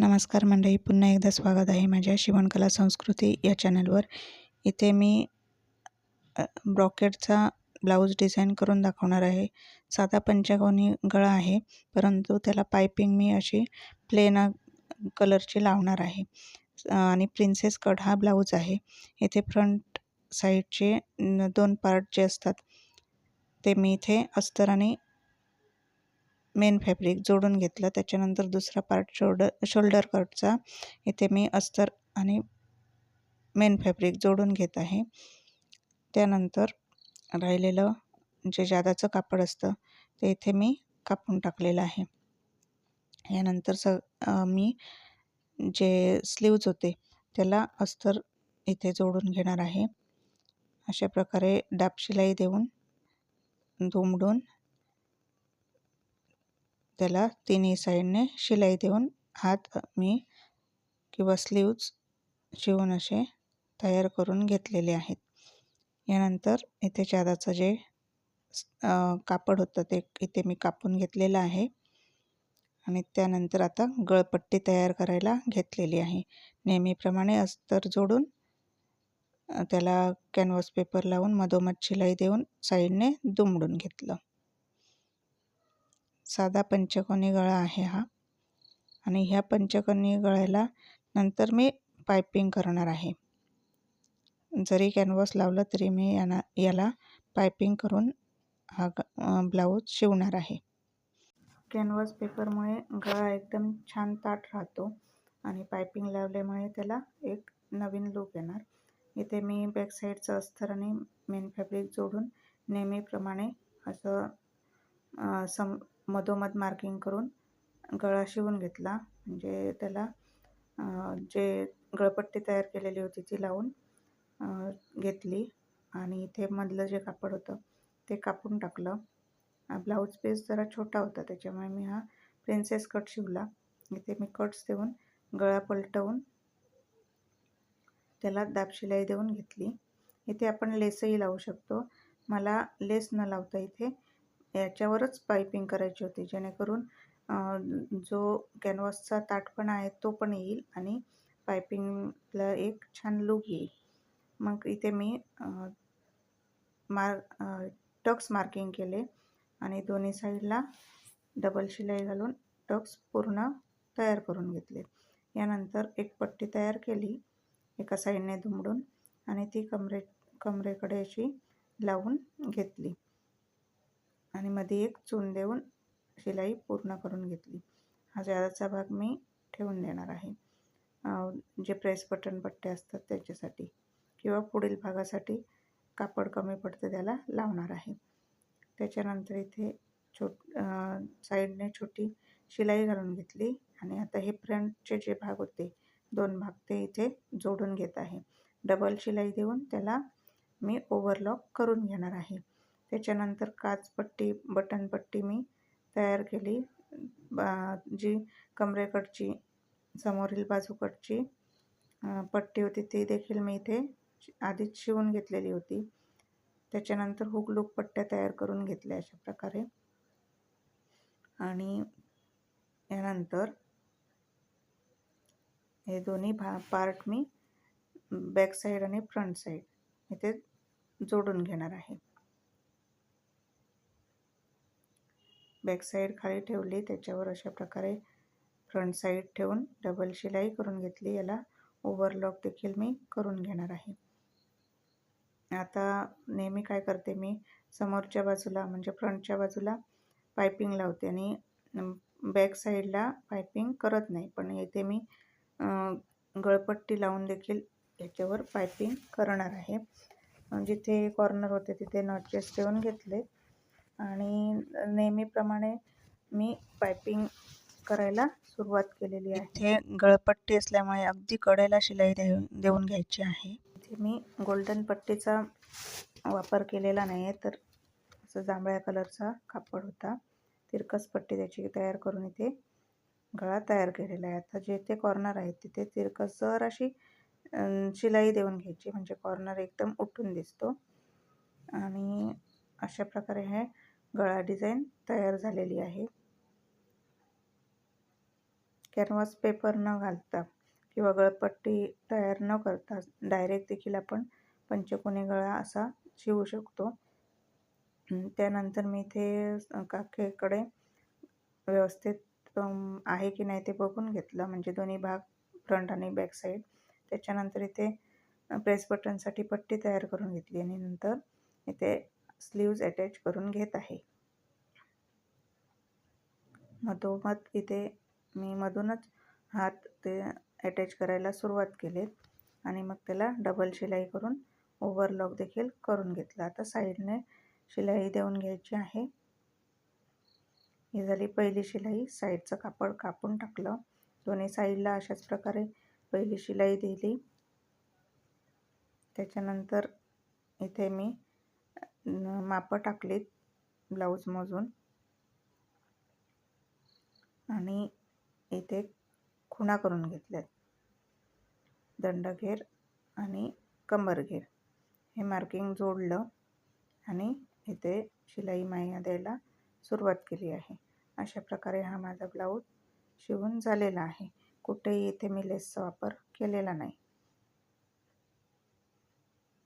नमस्कार मंडळी पुन्हा एकदा स्वागत आहे माझ्या शिवणकला संस्कृती या चॅनलवर. इथे मी ब्रॉकेटचा ब्लाऊज डिझाईन करून दाखवणार आहे. साधा पंचकोनी गळा आहे परंतु त्याला पायपिंग मी अशी प्लेन कलरची लावणार आहे. आणि प्रिन्सेस कट हा ब्लाऊज आहे. इथे फ्रंट साईडचे दोन पार्ट जे असतात ते मी इथे अस्तर आणि मेन फॅब्रिक जोडून घेतलं. त्याच्यानंतर दुसरा पार्ट शोल्डर शोल्डर कटचा इथे मी अस्तर आणि मेन फॅब्रिक जोडून घेत आहे. त्यानंतर राहिलेलं जे जादाचं कापड असतं ते इथे मी कापून टाकलेलं आहे. यानंतर स मी जे स्लीव्ज होते त्याला अस्तर इथे जोडून घेणार आहे. अशा प्रकारे डाब शिलाई देऊन दुमडून त्याला तिन्ही साईडने शिलाई देऊन हात मी किंवा स्लीव्ज शिवून असे तयार करून घेतलेले आहेत. यानंतर इथे चादाचं जे कापड होतं ते इथे मी कापून घेतलेलं आहे. आणि त्यानंतर आता गळपट्टी तयार करायला घेतलेली आहे. नेहमीप्रमाणे अस्तर जोडून त्याला कॅनव्हास पेपर लावून मधोमध शिलाई देऊन साईडने दुमडून घेतलं. साधा पंचकोनी गळा आहे हा. आणि ह्या पंचकोनी गळ्याला नंतर मी पायपिंग करणार आहे. जरी कॅनव्हास लावलं तरी मी याना याला पायपिंग करून हा ब्लाऊज शिवणार आहे. कॅनव्हास पेपरमुळे गळा एकदम छान ताट राहतो आणि पायपिंग लावल्यामुळे त्याला एक नवीन लूक येणार. इथे मी बॅक साईडचं अस्तर आणि मेन फॅब्रिक जोडून नेहमीप्रमाणे असं सम मधोमध मार्किंग करून गळा शिवून घेतला. म्हणजे त्याला जे गळपट्टी तयार केलेली होती ती लावून घेतली. आणि इथे मधलं जे कापड होतं ते कापून टाकलं. ब्लाऊज पीस जरा छोटा होता त्याच्यामुळे मी हा प्रिन्सेस कट शिवला. इथे मी कट्स देऊन गळा पलटवून त्याला दाब शिलाई देऊन घेतली. इथे आपण लेसही लावू शकतो. मला लेस न लावता इथे याच्यावरच पायपिंग करायची होती. जेणेकरून जो कॅनव्हासचा ताटपणा आहे तो पण येईल आणि पायपिंगला एक छान लूक येईल. मग इथे मी मार टक्स मार्किंग केले आणि दोन्ही साईडला डबल शिलाई घालून टक्स पूर्ण तयार करून घेतले. यानंतर एक पट्टी तयार केली एका साईडने दुमडून आणि ती कमरे कमरेकडे अशी लावून घेतली. आणि मध्ये एक चून देऊन शिलाई पूर्ण करून घेतली. हा जादाचा भाग मी ठेवून देणार आहे. जे प्रेस बटन पट्टे असतात त्याच्यासाठी किंवा पुढील भागासाठी कापड कमी पडतं त्याला लावणार आहे. त्याच्यानंतर इथे छोट साईडने छोटी शिलाई घालून घेतली आणि आता हे फ्रंटचे जे भाग होते दोन भाग ते इथे जोडून घेत आहे. डबल शिलाई देऊन त्याला मी ओव्हरलॉक करून घेणार आहे. त्याच्यानंतर काचपट्टी बटनपट्टी मी तयार केली. बा- जी कमरेकडची समोरील बाजूकडची पट्टी होती ती देखील मी इथे आधीच शिवून घेतलेली होती. त्याच्यानंतर हुक लूक पट्ट्या तयार करून घेतल्या अशा प्रकारे. आणि यानंतर हे दोन्ही भा पार्ट मी बॅक साईड आणि फ्रंट साईड इथे जोडून घेणार आहे. बॅक साईड खाली ठेवली. त्याच्यावर अशा प्रकारे फ्रंट साईड ठेवून डबल शिलाई करून घेतली. याला ओव्हरलॉक देखील मी करून घेणार आहे. आता नेहमी काय करते मी? समोरच्या बाजूला म्हणजे फ्रंटच्या बाजूला पायपिंग लावते आणि बॅक साईडला पायपिंग करत नाही. पण येथे मी गळपट्टी लावून देखील याच्यावर पायपिंग करणार आहे. जिथे कॉर्नर होते तिथे नॉटचेस ठेवून घेतले. नेहमीप्रमाणे मी पायपिंग करायला सुरुवात केलेली आहे. इथे गळपट्टी असल्यामुळे अगदी कडेला शिलाई देऊन देऊन घ्यायची आहे. इथे मी गोल्डन पट्टीचा वापर केलेला नाही आहे तर असं जांभळ्या कलरचा कापड होता. तिरकस पट्टी त्याची तयार करून इथे गळा तयार केलेला आहे. आता जिथे कॉर्नर आहे तिथे तिरकस जर अशी शिलाई देऊन घ्यायची म्हणजे कॉर्नर एकदम उठून दिसतो. आणि अशा प्रकारे हे गळा डिझाईन तयार झालेली आहे. कॅनव्हास पेपर न घालता किंवा गळपट्टी तयार न करता डायरेक्ट देखील आपण पंचकोनी गळा असा शिवू शकतो. त्यानंतर मी इथे काखेकडे व्यवस्थित आहे की नाही ते बघून घेतलं. म्हणजे दोन्ही भाग फ्रंट आणि बॅक साईड. त्याच्यानंतर इथे प्रेस बटनसाठी पट्टी तयार करून घेतली आणि नंतर इथे स्लीव्ज अटॅच करून घेत आहे. मधोमध इथे मी मधूनच हात ते अटॅच करायला सुरुवात केली आणि मग त्याला डबल शिलाई करून ओव्हरलॉक देखील करून घेतला. आता साईडने शिलाई देऊन घ्यायची आहे. ही झाली पहिली शिलाई. साईडचं कापड कापून टाकलं. दोन्ही साईडला अशाच प्रकारे पहिली शिलाई दिली. त्याच्यानंतर इथे मी मापं टाकलीत ब्लाऊज मोजून. आणि इथे खुणा करून घेतल्यात. दंडघेर आणि कंबरघेर. हे मार्किंग जोडलं आणि इथे शिलाई माया द्यायला सुरुवात केली आहे. अशा प्रकारे हा माझा ब्लाऊज शिवून झालेला आहे. कुठेही इथे मी लेसचा वापर केलेला नाही.